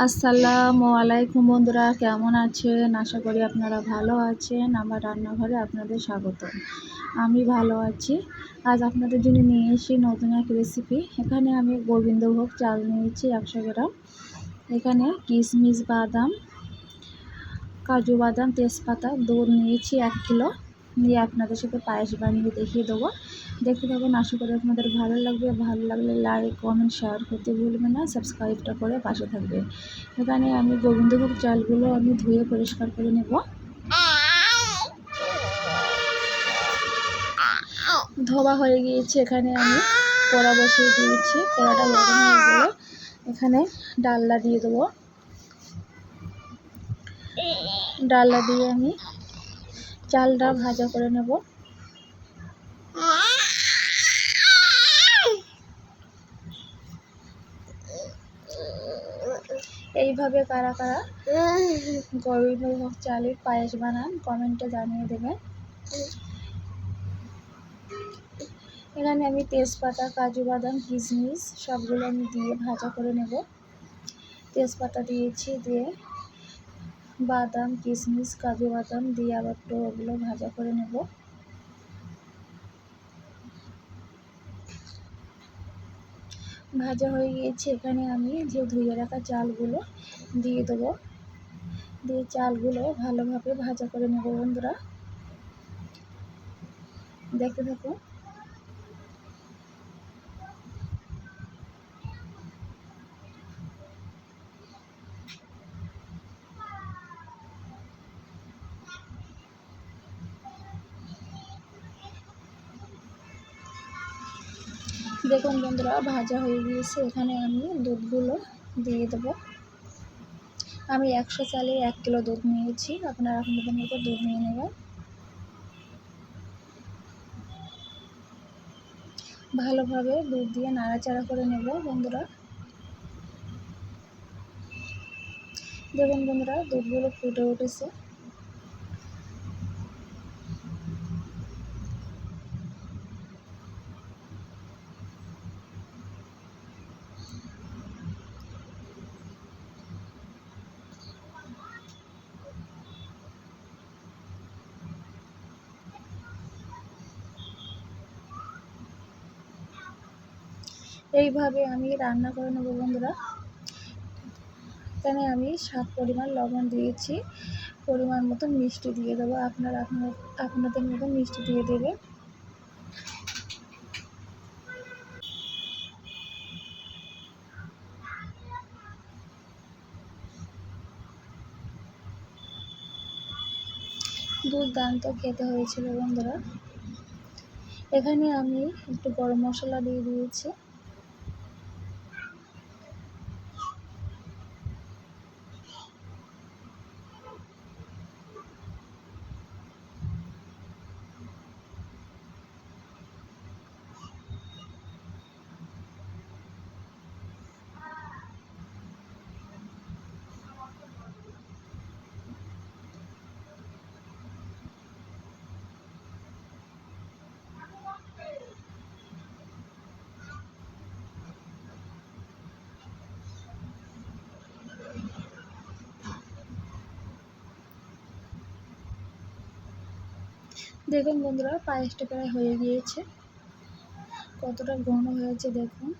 আসসালামু আলাইকুম বন্ধুরা, কেমন আছেন? আশা করি আপনারা ভালো আছেন। আমার রান্নাঘরে আপনাদের স্বাগত আমি ভালো আছি। আজ আপনাদের জন্য নিয়ে এসেছি নতুন এক রেসিপি এখানে আমি গোবিন্দভোগ চাল নিয়েছি একশো গ্রাম। এখানে কিশমিশ বাদাম, কাজু বাদাম, তেজপাতা, দুধ নিয়েছি এক কিলো। নিয়ে আপনাদের সাথে পায়েস বানিয়ে দেখিয়ে দেবো। দেখতে থাকুন, আশা করি আপনাদের ভালো লাগবে। ভালো লাগলে লাইক কমেন্ট শেয়ার করতে ভুলবেন না সাবস্ক্রাইবটা করে পাশে থাকবে এখানে আমি গোবিন্দভোগ চালগুলো আমি ধুয়ে পরিষ্কার করে নেব। ধোয়া হয়ে গিয়েছে, এখানে আমি কড়া বসিয়ে দিয়েছি। কড়াটা গরম হয়ে গেলে এখানে ডালনা দিয়ে দেবো। ডালনা দিয়ে আমি চালটা ভাজা করে নেব। এইভাবে কারা কারা গরিব চালের পায়েস বানান কমেন্টে জানিয়ে দেবেন। এখানে আমি তেজপাতা, কাজু বাদাম, কিশমিশ সবগুলো আমি দিয়ে ভাজা করে নেব। তেজপাতা দিয়েছি দিয়ে বাদাম, কিশমিশ, কাজু বাদাম দিয়ে আবার তো ওগুলো ভাজা করে নেব। ভাজা হয়ে গিয়েছে, এখানে আমি যে ধুয়ে রাখা চালগুলো দিয়ে দেবো। দিয়ে চালগুলো ভালোভাবে ভাজা করে নেব বন্ধুরা। দেখতে থাকুন। দেখুন বন্ধুরা, ভাজা হয়ে গিয়েছে। এখানে আমি দুধগুলো দিয়ে দেবো। আমি একশো চালে এক কিলো দুধ নিয়েছি। আপনারা আপনাদের মতো দুধ নিয়ে নেবেন। ভালোভাবে দুধ দিয়ে নাড়াচাড়া করে নেব বন্ধুরা। দেখুন বন্ধুরা, দুধগুলো ফুটে উঠেছে। এইভাবে আমি রান্না করে নেব বন্ধুরা। এখানে আমি স্বাদ পরিমাণ লবণ দিয়েছি। পরিমাণ মতো মিষ্টি দিয়ে দেবো। আপনারা আপনার আপনাদের মতো মিষ্টি দিয়ে দেবে। দুর্দান্ত খেতে হয়েছিল বন্ধুরা। এখানে আমি একটু গরম মশলা দিয়ে দিয়েছি। দেখুন বন্ধুরা, পায়েসটা প্রায় হয়ে গিয়েছে। কতটা ঘন হয়েছে দেখুন।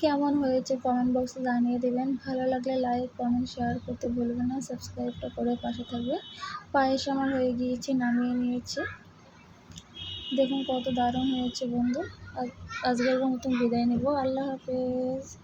কেমন হয়েছে কমেন্ট বক্সে জানিয়ে দেবেন। ভালো লাগলে লাইক কমেন্ট শেয়ার করতে ভুলবেন না। সাবস্ক্রাইবটা করে পাশে থাকবে। পায়েস আমার হয়ে গিয়েছে, নামিয়ে নিয়েছে। দেখুন কত দারুণ হয়েছে বন্ধু। আজকের মতন বিদায় নেব। আল্লাহ হাফেজ।